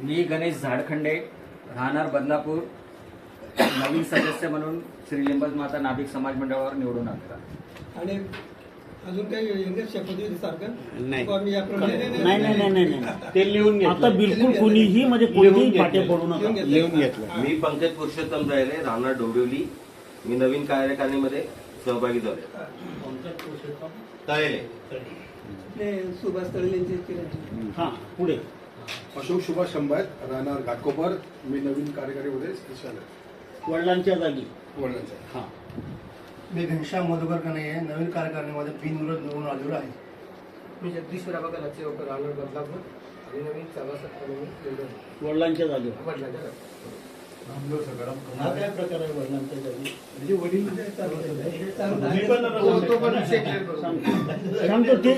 मी गणेश झाडखंडे राहणार बदलापूर. नवीन सदस्य म्हणून श्री लिंबज माता नाभिक समाज मंडळावर निवडून आला आणि अजून काही शपथविधी सारखं? नाही. याप्रमाणे नाही नाही नाही नाही नाही. ते लिहून आता बिलकुल कोणीही म्हणजे कोणीही. पाटे पडू नका. लिहून घेतलं. लिहून घेतलं मी पंकज पुरुषोत्तम राहिले राहणार डोंबिवली. मी नवीन कार्यकारिणीमध्ये सहभागी झाले तळेले सुभाष. हा पुढे. अशोक सुभाष शंभायत राहणार घाटकोपर. मी नवीन स्पेशल आहे. वडिलांच्या जागी. वडिलांचा हा. मी घनश्याम मधुकर आहे नवीन कार्यकारिणीमध्ये बिनविरोध निवडून आलेलो आहे. मी जगदीश राहणार बदलापूर. आणि नवीन सभासद वडिलांच्या जागेवर. वडिलांच्या. हा काय प्रकार आहे वडिलांच्या जागी म्हणजे वडील. सांगतो ते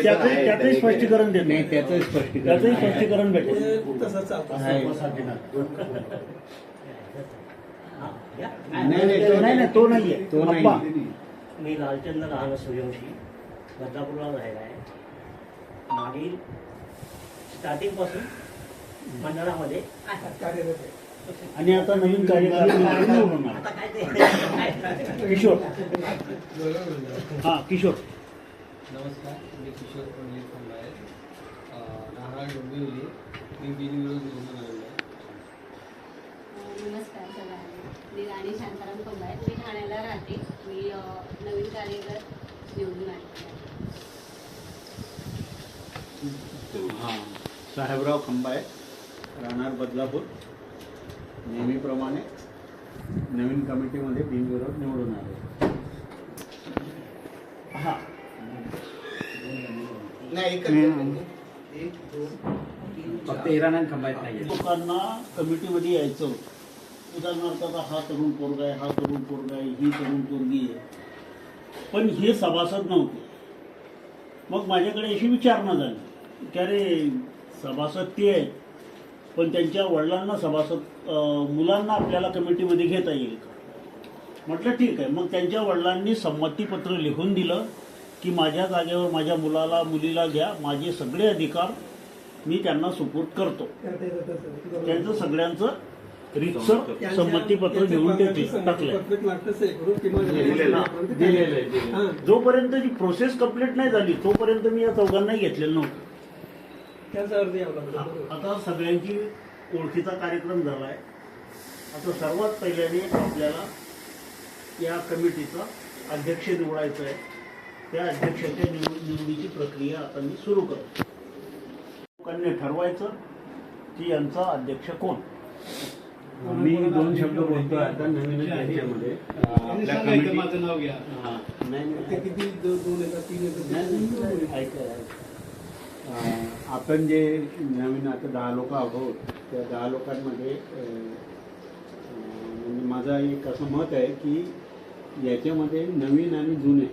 आता- त्याचंही स्पष्टीकरण देतो नाही त्याचं स्पष्टीकरण त्याचंही आहे. स्पष्टीकरण भेटेल. ते तसं चालतं. नाही, नाही, तो नाही नाही तो नाहीये. तो नाही. अप्पा. मी लालचंद्र राहणं सूर्यवंशी बदलापूरला राहिला आहे. मागील स्टार्टिंगपासून मंडळामध्ये. कार्यरत आहे. आणि आता नवीन कार्यकारी निवडून ते? किशोर. हा किशोर. नमस्कार मी किशोर पंडित खंबाळे राहणार डोंबिवली. मी बिनविरोध निवडून आलेलो आहे. नमस्कार सगळ्यांना. मी राणी शांताराम कंबाय मी ठाण्याला राहते. मी नवीन कार्यकर निवडून आले हा साहेबराव खंबाय राहणार बदलापूर. नेहमीप्रमाणे नवीन कमिटीमध्ये बिनविरोध निवडून आले. हा. नाही फक्त इराण खंबायत नाहीये. लोकांना कमिटीमध्ये यायचं होतं. उदाहरणार्थ आता हा तरुण पोरगा आहे हा तरुण पोरगा आहे ही तरुण पोरगी आहे. पण हे सभासद नव्हते. मग माझ्याकडे अशी विचारणा झाली. की अरे सभासद ते आहेत. पण त्यांच्या वडिलांना सभासद मुलांना आपल्याला कमिटीमध्ये घेता येईल का? म्हटलं ठीक आहे. मग त्यांच्या वडिलांनी संमतीपत्र लिहून दिलं की माझ्या जागेवर माझ्या मुलाला मुलीला घ्या. माझे सगळे अधिकार मी त्यांना सुपूर्त करतो. त्यांचं सगळ्यांचं रितसर संमतीपत्र घेऊन हां. जोपर्यंत जी प्रोसेस कंप्लीट नाही झाली तोपर्यंत मी या चौघांनाही घेतलेलं नव्हतं. त्याचा अर्थ यावा लागला बरोबर. आता सगळ्यांची ओळखीचा कार्यक्रम झालाय. आता सर्वात पहिल्याने आपल्याला या कमिटीचा अध्यक्ष निवडायचा आहे त्या अध्यक्षाच्या निवड निवडीची प्रक्रिया आता मी सुरू करतो. लोकांनी ठरवायचं की यांचा अध्यक्ष कोण? मी दोन शब्द बोलतो आता नवीनच याच्यामध्ये अं, आपल्या कमिटी माझं नाव घ्या. हा, नाही. किती दोन येतात तीन येतात. ऐका, आपण जे नवीन आता दहा लोक आहोत त्या दहा लोकांमध्ये म्हणजे माझं एक असं मत आहे की याच्यामध्ये नवीन आणि जुने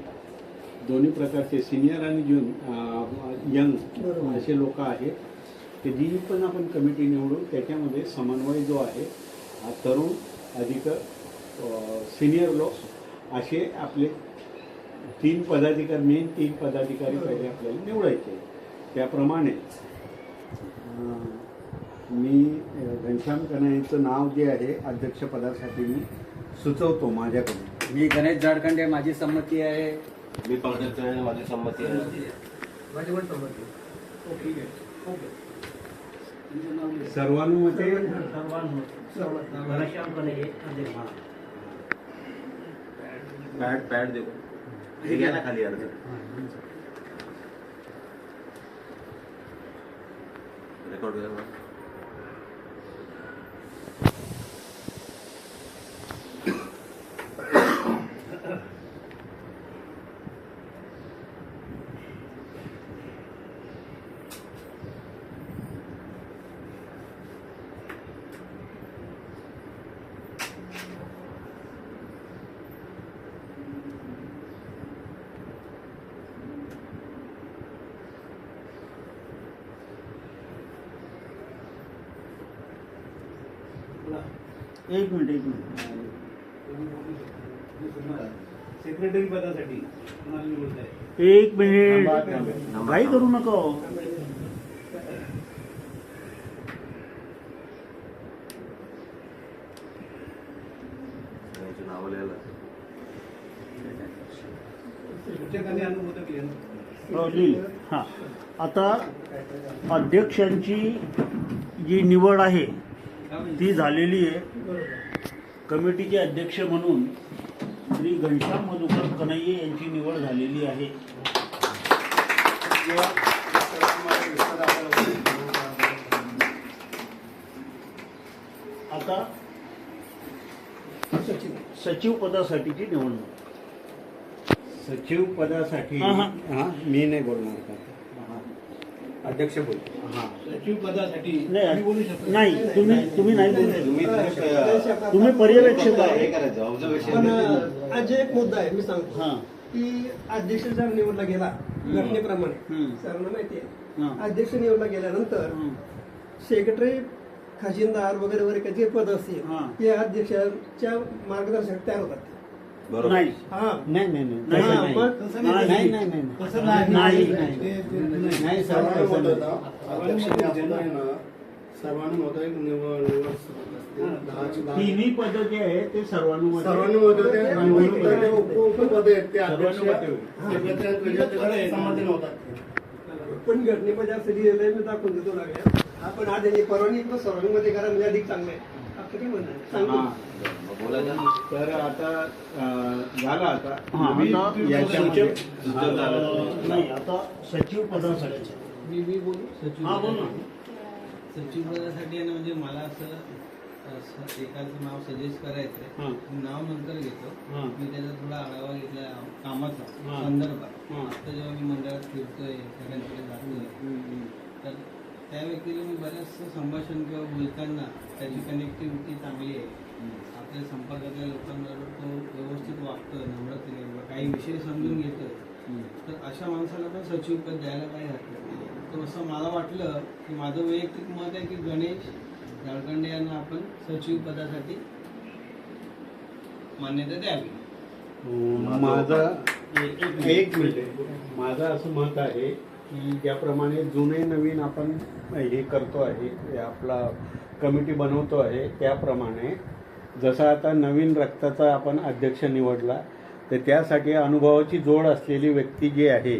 दोन्ही प्रकारचे सिनियर आणि जून यंग. असे लोक आहेत. ते जी पण आपण कमिटी निवडू त्याच्यामध्ये समन्वय जो आहे हा तरुण अधिक सिनियर लोक असे आपले तीन पदाधिकारी मेन तीन पदाधिकारी पहिले आपल्याला निवडायचे त्याप्रमाणे अं, मी घनश्याम कन्हैयाचं नाव जे आहे अध्यक्षपदासाठी मी सुचवतो माझ्याकडे मी गणेश झाडखंडे माझी संमती आहे. मी पंकज तळेले माझी संमती आहे. माझी पण संमती. ओके सर्वानुमते पॅड पॅड देऊ. हे घ्या ना खाली अर्ज. ಕೊಡಿ एक मिनिट एक मिनिट. सेक्रेटरी पदासाठी एक मिनिट. काही करू नको. आता अध्यक्षांची जी निवड आहे ती झालेली आहे. कमिटीचे अध्यक्ष म्हणून श्री घनश्याम मधुकर कन्हैये यांची निवड झालेली आहे. आता सचिव पदासाठीची निवडणूक. सचिव पदासाठी मी नाही बोलणार. का अध्यक्ष बोल हा सचिव पदासाठी नाही नाही तुम्ही तुम्ही नाही बोलू तुम्ही शकत. तुम्ही पर्यवेक्षक हे आहे करायचं पण ऑब्झर्वेशन अं, आज एक मुद्दा आहे मी सांगतो हां की अध्यक्ष जर निवडला गेला घटनेप्रमाणे हम्म. सरांना माहिती हां. आहे अध्यक्ष निवडला गेल्यानंतर हं. सेक्रेटरी खजिनदार वगैरे वगैरे जे पद असतील हां. ते अध्यक्षाच्या मार्गदर्शक तयार होतात बरोबर? नाही. हा. नाही नाही नाही. नाही, तसं नाही. मग तसं नाही. नाही. नाही नाही तसं नाही. नाही. नाही. नाही सर सर्वांनी तसं होतं नाही. ना अध्यक्षांनी आपण आहे ना सर्वांनी होतं एक निवड निवड असते. दहाची दहा. तिन्ही पद जे आहे ते सर्वानुमते. सर्वांनी होतं ते निवडणूक ते उप- उपपद आहेत. ते अध्यक्ष सर्वांनी सेक्रेटरी आणि त्याच्याकडे संमती नव्हता पण घटनेमध्ये असं लिहिलंय मी दाखवून देतो लागल्या आपण आज यांनी परवानगी सर्वांमध्ये करा म्हणजे अधिक चांगलं आहे. आपलं काय म्हणणं आहे? सांगतो हा. तर आता अं, झालं आता. मी आता याच्यामध्ये सचिव- अं, नाही आता सचिव पदासाठी. मी मी बोलू? सचिव हा बोल ना. सचिव पदासाठी आहे ना म्हणजे मला असं एकाचं नाव सजेस्ट करायचं. आहे. नाव नंतर घेतो. मी त्याचा थोडा आढावा घेतला कामाचा हां. संदर्भात. आता जेव्हा मी मंडळात फिरतोय सगळ्यांकडे जातोय. तर त्या व्यक्तीला मी बऱ्याचसं संभाषण किंवा बोलताना त्याची कनेक्टिव्हिटी चांगली आहे. आपल्या संपर्कातल्या लोकांबरोबर तो व्यवस्थित वागतोय नम्रतेने काही विषय समजून घेतोय तर अशा माणसाला पण सचिव पद द्यायला काही हरकत नाही. तर असं मला वाटलं की माझं वैयक्तिक मत आहे की गणेश झारखंडे यांना आपण सचिव पदासाठी मान्यता द्यावी. माझं एक मिनिट. माझं असं मत आहे की ज्याप्रमाणे जुने नवीन आपण हे करतो आहे आपला कमिटी बनवतो आहे त्याप्रमाणे जसं आता नवीन रक्ताचा आपण अध्यक्ष निवडला तर त्यासाठी अनुभवाची जोड असलेली व्यक्ती जी आहे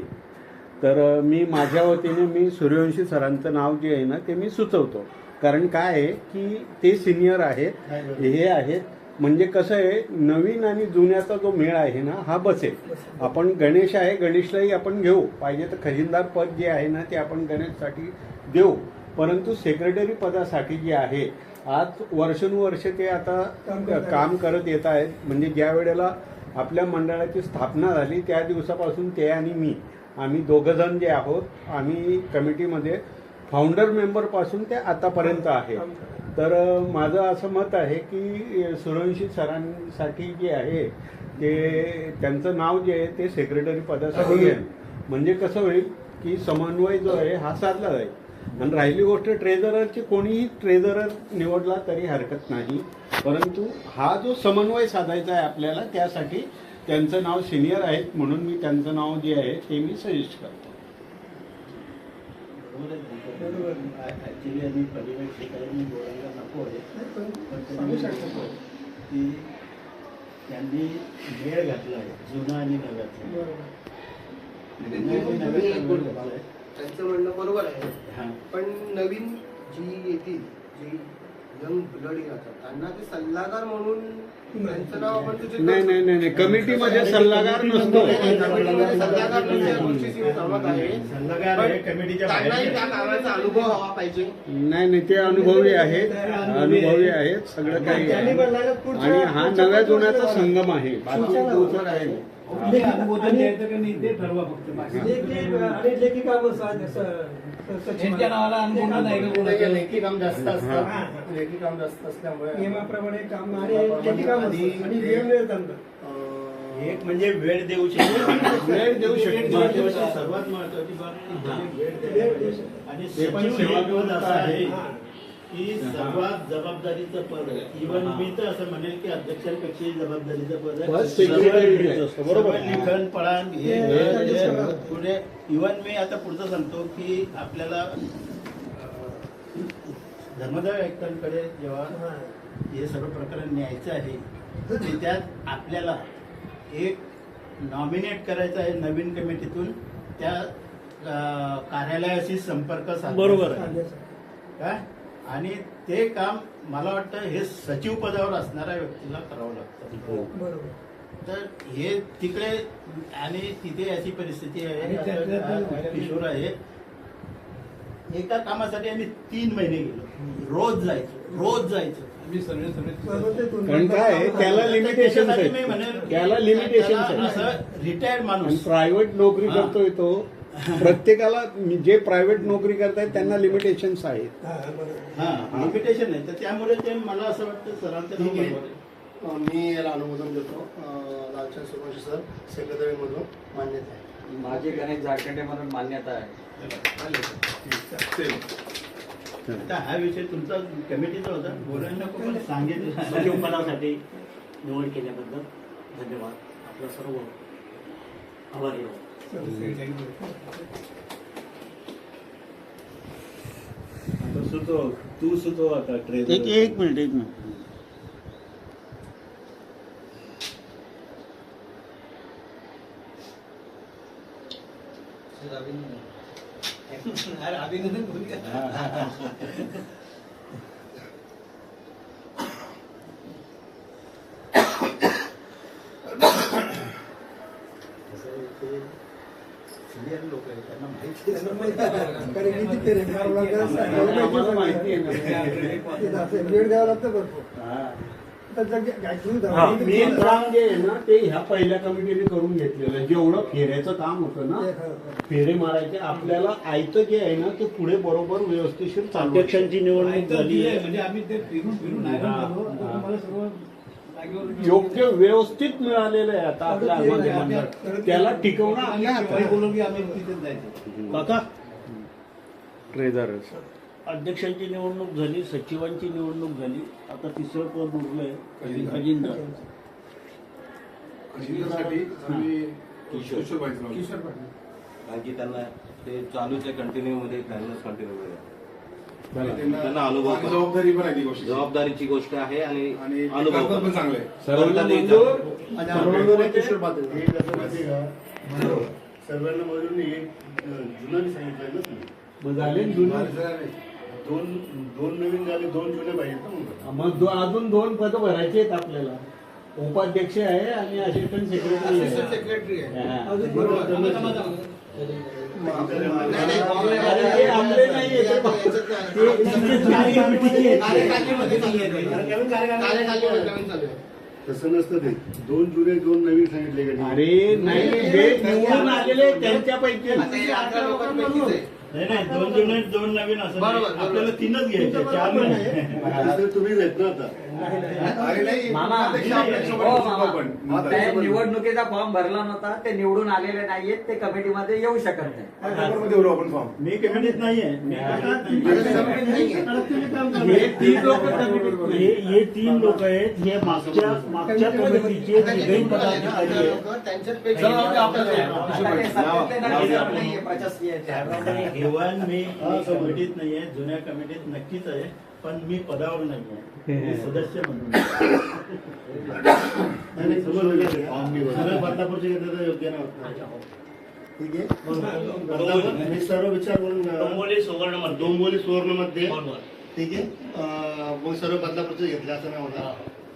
तर मी माझ्या वतीने मी सूर्यवंशी सरांचं नाव जे आहे ना ते मी सुचवतो. कारण काय आहे की ते सिनियर आहेत हे आहेत. म्हणजे कसं आहे नवीन आणि जुन्याचा जो मेळ आहे ना हा बसेल. आपण गणेश आहे गणेशलाही आपण घेऊ. पाहिजे तर खजिनदार पद जे आहे ना ते आपण गणेशसाठी देऊ. परंतु सेक्रेटरी पदासाठी जे आहे आज वर्षानुवर्ष ते आता काम करत येत आहेत. म्हणजे ज्या वेळेला आपल्या मंडळाची स्थापना झाली त्या दिवसापासून ते आणि मी आम्ही दोघंजण जे आहोत आम्ही कमिटीमध्ये फाउंडर मेंबरपासून ते आतापर्यंत आहे. तर माझं असं मत आहे की अ, सूर्यवंशी सरांसाठी जे आहे ते त्यांचं नाव जे आहे ते सेक्रेटरी पदासाठी घेईल म्हणजे कसं होईल की समन्वय जो आहे हा साधला जाईल. आणि राहिली गोष्ट ट्रेझररची कोणीही ट्रेझरर निवडला तरी हरकत नाही. परंतु हा जो समन्वय साधायचा आहे आपल्याला त्यासाठी त्यांचं नाव सिनियर आहेत म्हणून मी त्यांचं नाव जे आहे ते मी सजेस्ट करतो. त्यांनी वेळ घातला आहे जुना आणि नव्याचा त्यांचं म्हणणं बरोबर आहे. हां. पण नवीन जी येतील जी यंग ब्लड येतात त्यांना ते सल्लागार म्हणून त्यांचं नाव आपण नाही नाही नाही नाही. कमिटीमध्ये सल्लागार नसतो. सल्लागार म्हणजे अनुभव हवा पाहिजे. नाही नाही ते अनुभवी आहेत. अनुभवी आहेत. सगळं काही आणि हा नव्या जुन्याचा संगम आहे. अनुमोदन द्यायचं का नाही ते ठरवा फक्त नावाला अनुमोदन आहे का त्याचे कोणाचं? लेखी काम जास्त असतात. लेखी काम जास्त असल्यामुळे नियमाप्रमाणे काम आणि लेखी काम असतं. आणि वेळ एक म्हणजे वेळ देऊ शकतो. वेळ देऊ शकतो. सर्वात महत्वाची बाब त्यांनी वेळ देऊ. आणि हे पद असं आहे. हा. की सर्वात जबाबदारीचं पद आहे इव्हन मी तर असं म्हणेल की अध्यक्षांपेक्षाही जबाबदारीचं पद आहे सर्व- बरोबर. लिखण पळाण हे पुढे इव्हन मी आता पुढचं सांगतो की आपल्याला धर्मदाय आयुक्तांकडे जेव्हा हा. हे सर्व प्रकरण न्यायचं आहे तर त्यात आपल्याला एक नॉमिनेट करायचं आहे नवीन कमिटीतून त्या कार्यालयाशी संपर्क साधायचा बरोबर आहे. काय आणि ते काम मला वाटतं हे सचिव पदावर असणाऱ्या व्यक्तीला करावं लागतं. तर हे तिकडे आणि तिथे अशी परिस्थिती आहे. किशोर आहे. एका कामासाठी आम्ही तीन महिने गेलो. रोज जायचो. रोज जायचो. आम्ही सगळे सगळे कारण काय आहे, त्याला लिमिटेशन त्याला लिमिटेशन असं रिटायर्ड माणूस. प्रायव्हेट नोकरी हा. करतोय तो. प्रत्येकाला जे प्रायव्हेट नोकरी करतायत त्यांना लिमिटेशन्स आहेत. हा लिमिटेशन आहे तर त्यामुळे ते मला असं वाटतं सरांचं ठीक आहे. मी याला अनुमोदन देतो. अं, लालचंद सुभाष सर सेक्रेटरी मधून मान्यता आहे. माझे गणेश झारखंडे म्हणून मान्यता आहे. आता हा विषय तुमचा कमिटीचा होता. बोलायला नको पण सांगितलं. सचिव पदासाठी निवड केल्याबद्दल धन्यवाद. आपलं सर्व आभारी आहोत. आता सुचव तू सुचव आता ट्रेन एक एक मिनिट एक मिनिट सर, अभिनंदन अरे, अभिनंदन बोलूया. सिनियर लोक आहेत आहे ना. मेन काम जे आहे ना ते ह्या पहिल्या कमिटीने करून घेतलेलं आहे. जेवढं फेऱ्याचं काम होतं ना फेरे मारायचे आपल्याला आयतं जे आहे ना ते पुढे बरोबर आहे. अध्यक्षांची निवडणूक झाली म्हणजे आम्ही ते फिरून फिरून योग्य व्यवस्थित मिळालेलं आहे आता आपल्या आम्हाला. त्याला टिकवणं आम्ही आपल्या काका ट्रेझर. अध्यक्षांची निवडणूक झाली सचिवांची निवडणूक झाली. आता तिसरं पद उरलंय आम्ही किशोर. पाटील. कारण की त्यांना ते चालूच आहे कंटिन्यू मध्ये कंटिन्यू मध्ये त्यांना अनुभव. जबाबदारी पण आहे ती गोष्ट जबाबदारी गोष्ट आहे आणि अनुभव पण. चांगले. आहे. सर्वांना जुनं सांगितलं ना झाले? दोन दोन नवीन झाले दोन जुने पाहिजेत ना मग. अजून दोन पद भरायचे आहेत आपल्याला. उपाध्यक्ष आहे आणि असिस्टंट सेक्रेटरी सेक्रेटरी आहे. तसं नसतं ते. दोन जुने दोन नवीन सांगितले का अरे नाही हे निवडून आलेले त्यांच्यापैकी. नाही नाही दोन जुने दोन नवीन असं बरोबर, नाही. बरोबर. आपल्याला तीनच घ्यायचे चार नाही तसं तुम्हीच आहेत ना आता अरे नाही मामा, हो, मामा. मग निवडणुकीचा फॉर्म भरला नव्हता ते निवडून आलेले नाहीयेत ते कमिटीमध्ये येऊ शकत नाही. काय पेपरमध्ये भरू आपण फॉर्म. मी कमिटीत नाहीये. मी कमिटीत नाहीये. हे तीन लोक हे हे तीन लोक आहेत. हे मागच्या मागच्या कमिटीचे तिघही पदाधिकारी आहेत. त्यांच्यात चला, नाहीये, प्रशासकीय आहे. हेवान मी कमिटीत नाहीये जुन्या कमिटीत नक्कीच आहे पण मी पदावर नाहीये. मी सदस्य म्हणून. नाही, नाही, बदलापूरचे घेतलं तर योग्य नव्हतं ठीक आहे. सर्व विचार करून डोंबोली सुवर्णमध्ये डोंबोली सुवर्णमध्ये. ठीक आहे. मग सर्व बदलापूरचे घेतले असं नाही होणार.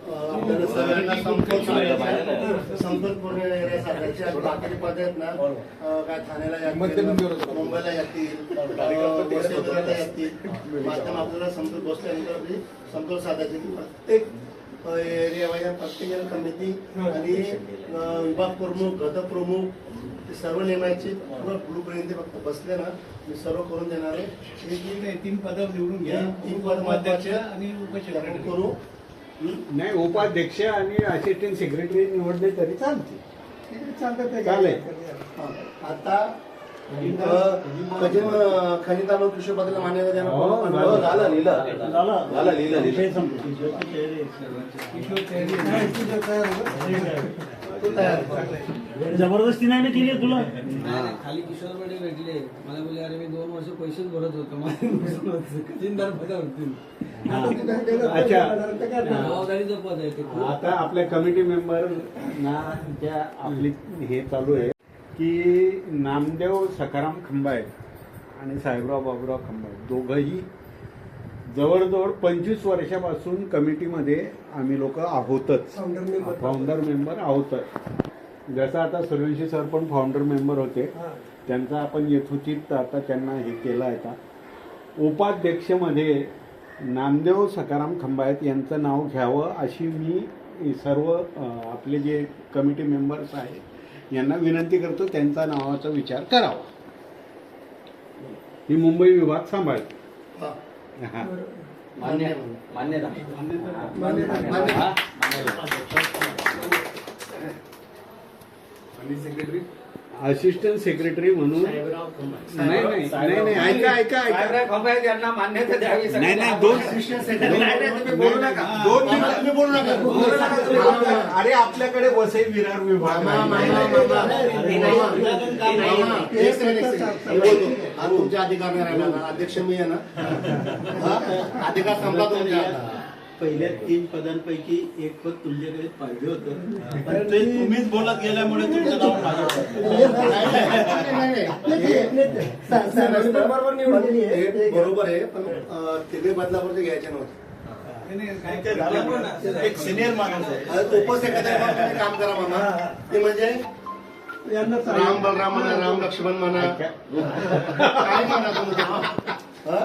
आपल्याला सर्वांना संपर्क संपर्क पूर्ण area साधायचे आणि बाकीचे पद आहेत ना. अं, काय ठाण्याला होतं. मुंबईला येतील अं, वसईला येतील माध्यम आपल्याला संपर्क बसल्यानंतर आपली संपर्क साधायचे. की प्रत्येक एरिया वाईज प्रत्येक कमिटी आणि अं, विभाग प्रमुख घटक प्रमुख ते सर्व नेमायचे. पूर्ण ब्लू प्रिंट फक्त बसले ना. मी सर्व करून देणार आहे. हे आहे तीन पद निवडून घ्या. तीन पद उपाध्यक्ष महत्त्वाचे. आणि उपसेक्रेटरी. करू. नाही उपाध्यक्ष आणि असिस्टंट सेक्रेटरी निवडले तरी चालते चालेल. आता खनिता लोक कृषी पदाला मान्यता देणं हो, झालं. झालं लिहिलं. झालं लिहिलं लिहिलं. आहे. जबरदस्ती नाही ना केली तुला? नाही, खाली किशोर पाटील भेटले. मला बोलले अरे मी दोन वर्ष पैसेच भरत होतो जबाबदारीचं पद आहे आता आपल्या कमिटी मेंबरना त्या आपली हे चालू आहे की नामदेव सखाराम खंबायत आणि साहेबराव बाबूराव खंबायत दोघंही जवळजवळ पंचवीस वर्षापासून कमिटीमध्ये आम्ही लोक आहोतच. फाउंडर मेंबर आहोतच. जसं आता सूर्यवंशी सर पण फाउंडर मेंबर होते. त्यांचा आपण यथोचित आता त्यांना हे केलं आहे का? उपाध्यक्षमध्ये नामदेव सकाराम खंबायत यांचं नाव घ्यावं अशी मी सर्व आपले जे कमिटी मेंबर्स आहेत यांना विनंती करतो त्यांचा नावाचा विचार करावा. ही मुंबई विभाग सांभाळते. हा. हा. मान्य मान्यता मान्यता. आणि सेक्रेटरी असिस्टंट सेक्रेटरी म्हणून नाही नाही नाही नाही ऐका ऐका ऐका साहेबराव खंबाळे यांना मान्यता द्यावी नाही नाही दोन नाही, नाही, तुम्ही बोलू नका. दोन मामा, तुम्ही बोलू नका बोलू नका तुम्ही बोलू नका. अरे आपल्याकडे वसई विरार विभाग आहे. एक एक बोलतो. तुमच्या अधिकार नाही राहिला ना. अध्यक्ष मी आहे ना हा? अधिकार संपला तुमच्या आता. पहिल्या तीन पदांपैकी एक पद तुमच्याकडे पाहिजे होतं. पण ते तुम्हीच बोलत गेल्यामुळे तुमचं नाव पाहिजे नाही, नाही, नाही. बरोबर आहे पण तिघे बदलापुरते घ्यायचे नव्हते. एक सिनियर माणूस आहे. म्हणून तुम्ही काम करा मामा ते म्हणजे राम बलराम म्हणा राम लक्ष्मण म्हणा. काय म्हणा तुम्ही? हा?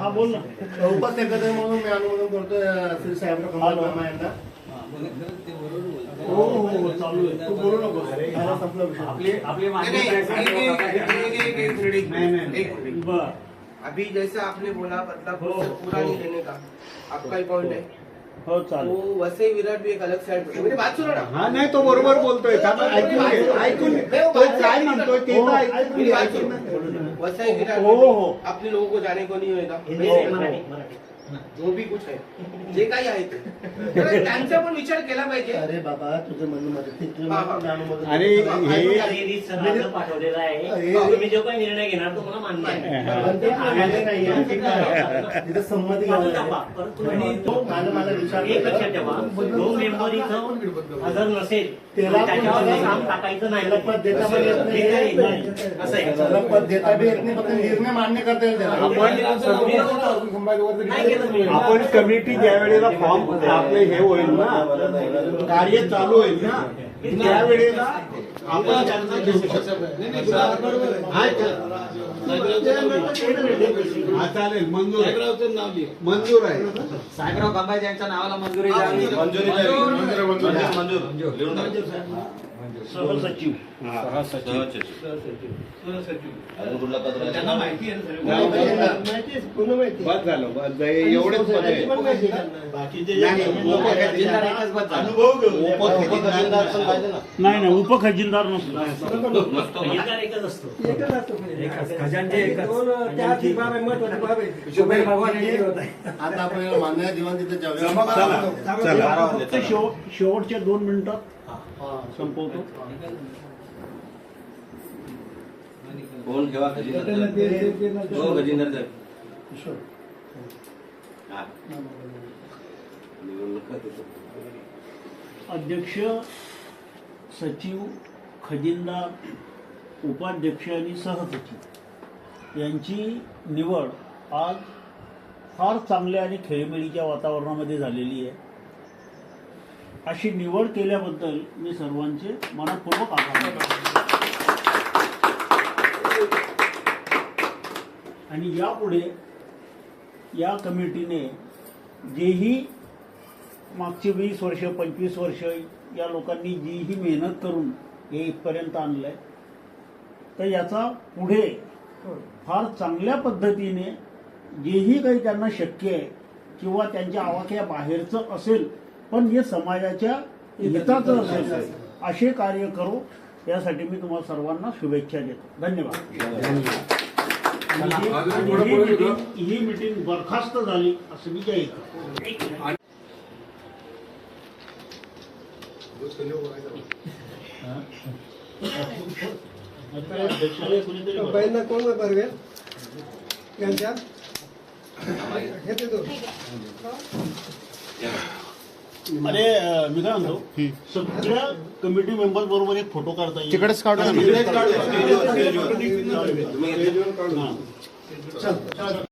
हा बोल ना. उपसेक्रेटरी म्हणून मी अनुमोदन करतोय श्री साहेबराव यांना बोलतात. हो हो हो चालू आहे. तू बोलू नको संपला विषय. अभी जैसे आपने बोला बदलापुर से पूरा नहीं लेने का। आपका ही पॉइंट है। हो तो चालेल वसई विराट भी एक अलग साइड मेरी बात सुनो ना? हा नाही तो बरोबर बोलतोय. का ऐकून घे ऐकून घे. तो काय म्हणतोय ते तर ऐकून घे बात सुनो. वसई विराट हो, हो. अपने लोगों को जाने को नहीं होएगा. जो भी कुछ आहे जे काही आहे ते तर त्यांचा पण विचार केला पाहिजे अरे बाबा तुझं म्हणणं तुझं हा, हा. हे हे पाठवलेलं आहे हे- तुम्ही जो काही निर्णय घेणार तो मला मान्य आहे संमती तो माझं माझा विचार एक लक्षात. ठेवा जो मेंबर इथं हजर नसेल त्याला त्याच्यावर काम टाकायचं नाही पद देता. असं आहे त्याला पद देता बी येत नाही फक्त निर्णय मान्य करता येईल आपण कमिटी ज्या वेळेला फॉर्म आपले हे होईल ना कार्य चालू होईल ना त्यावेळेला आपण त्यांना घेऊ शकतो हा, हा चालेल मंजूर आहे. मंजूर आहे साहेबराव खंबाळे यांच्या नावाला मंजुरी मंजुरी. मंजूर मंजूर. सहसचिव? त्यांना माहिती आहे ना झालं एवढेच पद आहे? बाकीचे जे नाही, खजिनदार एकच बस झाला. अनुभव घेऊन उप- उपखजिनदार पण पाहिजे ना नाही नाही. उपखजिनदार नसतो. नसतो. ना. खजिनदार आहे. आता मान्य दिवाण तिथे जाऊया चला. फक्त शेव- शेवटच्या दोन मिनिटात. संपवतो. फोन ठेवा खजिनदार हो खजिनदार साहेब. अध्यक्ष सचिव खजिनदार उपाध्यक्ष आणि सहसचिव यांची निवड आज फार चांगल्या आणि खेळीमेळीच्या वातावरणामध्ये झालेली आहे. अशी निवड केल्याबद्दल मी सर्वांचे मनपूर्वक आभार आणि यापुढे या कमिटीने जेही मागची वीस वर्ष पंचवीस वर्ष या लोकांनी जीही मेहनत करून हे इथपर्यंत आणलंय तर याचा पुढे फार चांगल्या पद्धतीने जेही काही त्यांना शक्य आहे किंवा त्यांच्या आवाक्या बाहेरचं असेल पण हे समाजाच्या हिताचं असेल असे कार्य करू यासाठी मी तुम्हाला सर्वांना शुभेच्छा देतो. धन्यवाद. ही- मीटिंग मीटिंग बरखास्त झाली असं मी जाहीर कोण बरगे यांच्या? हे देतो अरे मी काय म्हणतो सगळ्या कमिटी मेंबर बरोबर एक फोटो काढता येईल तिकडेच काढू ना. तिकडेच काढू. तुम्ही हां.